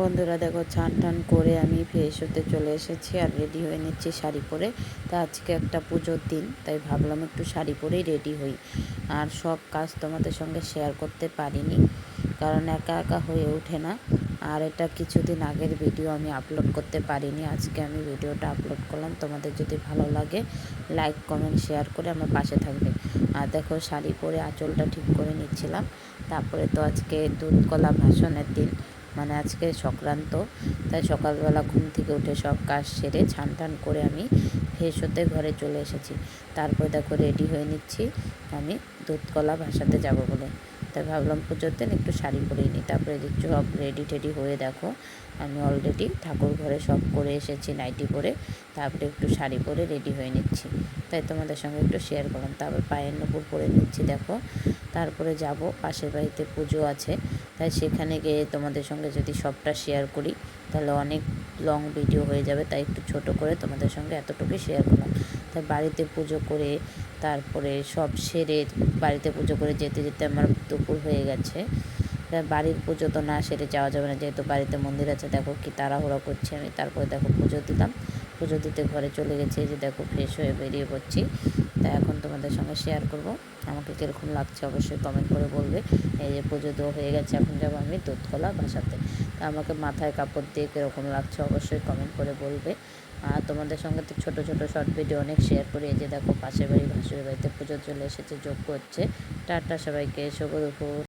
বন্ধুরা দেখো ছান টান করে আমি ফ্রেশ হতে চলে এসেছি আর রেডি হয়ে নিচ্ছি শাড়ি পরে। তা আজকে একটা পুজোর দিন, তাই ভাবলাম একটু শাড়ি পরেই রেডি হই। আর সব কাজ তোমাদের সঙ্গে শেয়ার করতে পারিনি, কারণ একা একা হয়ে ওঠে না। আর এটা কিছুদিন আগের ভিডিও আমি আপলোড করতে পারিনি, আজকে আমি ভিডিওটা আপলোড করলাম। তোমাদের যদি ভালো লাগে লাইক কমেন্ট শেয়ার করে আমার পাশে থাকবে। আর দেখো, শাড়ি পরে আঁচলটা ঠিক করে নিচ্ছিলাম। তারপরে তো আজকে দুধ কলা ভাষণের দিন মানে আজকে সংক্রান্ত। তাই সকালবেলা ঘুম থেকে উঠে সব কাজ সেরে ছান টান করে আমি ফ্রেশ হতে ঘরে চলে এসেছি। তারপর দেখো রেডি হয়ে নিচ্ছি, আমি দুধ কলা ভাসাতে যাব বলে। তাই ভাবলাম পুজোর দিন একটু শাড়ি পরেই নিই। তারপরে দেখছি সব রেডি টেডি হয়ে দেখো, আমি অলরেডি ঠাকুর ঘরে সব করে এসেছি নাইটি পরে। তারপরে একটু শাড়ি পরে রেডি হয়ে নিচ্ছি। তাই তোমাদের সঙ্গে একটু শেয়ার করলাম। তারপর পায়ের নপুর পরে নিচ্ছি দেখো। তারপরে যাব, পাশের বাড়িতে পুজো আছে। তাই সেখানে গিয়ে তোমাদের সঙ্গে যদি সবটা শেয়ার করি, তাহলে অনেক লং ভিডিও হয়ে যাবে। তাই একটু ছোট করে তোমাদের সঙ্গে এতটুকুই শেয়ার করলাম। তাই বাড়িতে পুজো করে তারপরে সব সেরে বাড়িতে পুজো করে যেতে যেতে আমার দুপুর হয়ে গেছে। বাড়ির পুজো তো না সেরে যাওয়া যাবে না, যেহেতু বাড়িতে মন্দির আছে, দেখো কি তাড়াহুড়ো করছি আমি। তারপরে দেখো পুজো দিলাম। পুজো দিতে ঘরে চলে গেছি যে দেখো ফ্রেশ হয়ে বেরিয়ে পড়ছি। তা এখন তোমাদের সঙ্গে শেয়ার করব। আমাকে কীরকম লাগছে অবশ্যই কমেন্ট করে বলবে। এই যে পুজো দেওয়া হয়ে গেছে, এখন যাব আমি দুধ কলা বাসাতে। তা আমাকে মাথায় কাপড় দিয়ে কীরকম লাগছে অবশ্যই কমেন্ট করে বলবে। আর তোমাদের সঙ্গে তো ছোটো ছোটো শর্ট ভিডিও অনেক শেয়ার করি। এই যে দেখো পাশের বাড়ি ভাসুরের বাড়িতে পুজো চলে এসেছে যোগ করছে টাটা সবাইকে, শুভ দুপুর।